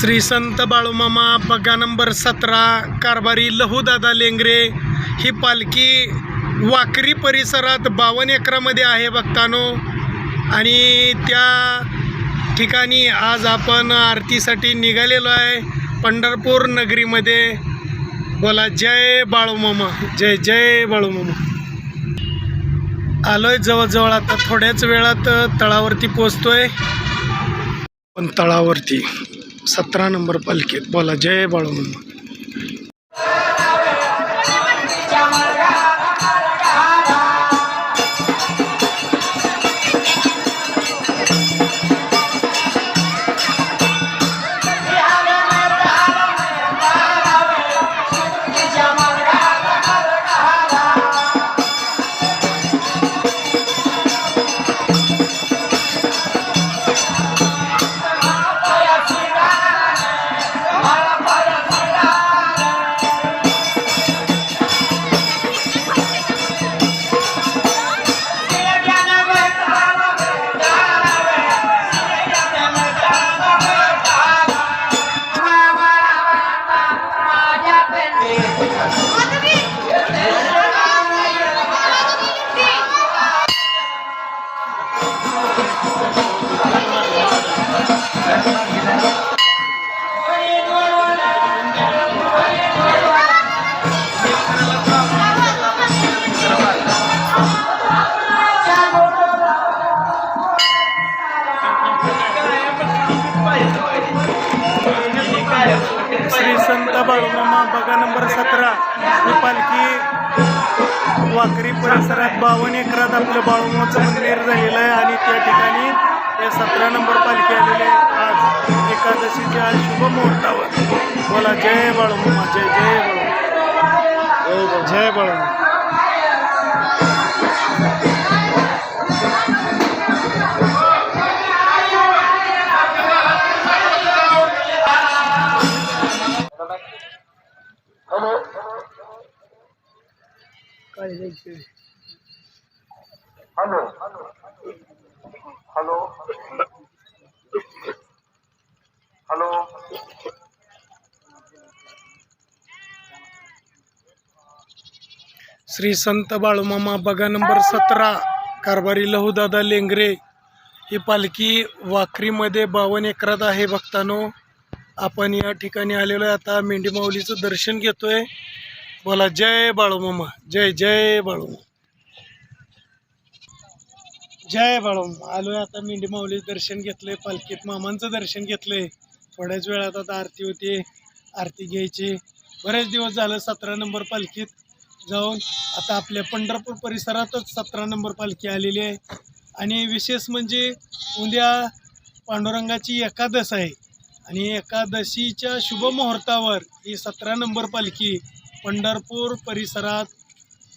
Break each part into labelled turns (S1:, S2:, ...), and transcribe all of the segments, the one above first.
S1: श्री संत Balumama Bagga number सतरा कारभारी लहूदादा लेंगरे. ही पालखी वाकरी परिसरात बावन्न एकरामध्ये आहे भक्तानो आणि त्या ठिकाणी आज आपण आरतीसाठी निघालेलो आहे पंढरपूर नगरीमध्ये. बोला जय बाळूमामा जय जय बाळूमामा. आलोय जवळजवळ आता थोड्याच वेळात तळावरती पोचतोय पण तळावरती सतरा नंबर पालखीत बोला जय बाळूमामा. श्री संत बाळूमामा बगा नंबर सतरा. ही पालखी वाकरी परिसरात बावन्न एकरात आपलं बाळूमाचं मंदिर झालेलं आहे आणि त्या ठिकाणी या सतरा नंबर पालखी आलेली आहे. आज एकादशीच्या आज शुभ मुहूर्तावर. बोला जय बाळूमामा जय जय बाळू जय बाळू जायचं
S2: हॅलो. हॅलो. हॅलो.
S1: श्री संत बाळूमामा बघा नंबर सतरा कारभारी लहूदादा लेंगरे. ही पालखी वाखरीमध्ये बावन्न एकरात आहे भक्तानो. आपण या ठिकाणी आलेलो आहे. आता मेंढी माऊलीचं दर्शन घेतोय. बोला जय बाळूमामा जय जय बाळूमामा. जय बाळूमामा. आलोय आता मेंढी माऊली दर्शन घेतलंय पालखीत मामांचं दर्शन घेतलंय. थोड्याच वेळात आता आरती होती आरती घ्यायची. बरेच दिवस झालं सतरा नंबर पालखीत जाऊन आता आपल्या पंढरपूर परिसरातच सतरा नंबर पालखी आलेली आहे. आणि विशेष म्हणजे उद्या पांडुरंगाची एकादश आहे. आणि एकादशीच्या शुभ मुहूर्तावर ही सतरा नंबर पालखी पंढरपूर परिसरात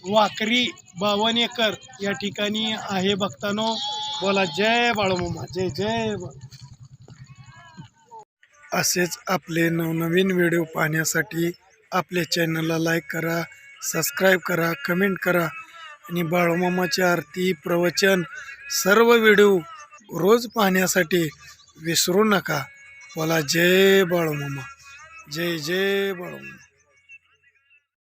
S1: वाकरी बावन एकर या ठिकाणी आहे भक्तानो. बोला जय बाळूमामा जय जय असेच आपले नवनवीन व्हिडिओ पाहण्यासाठी आपल्या चॅनलला लाईक करा सबस्क्राईब करा कमेंट करा आणि बाळूमामाची आरती प्रवचन सर्व व्हिडिओ रोज पाहण्यासाठी विसरू नका. बोला जय बाळूमामा जय जय बाळूमामा.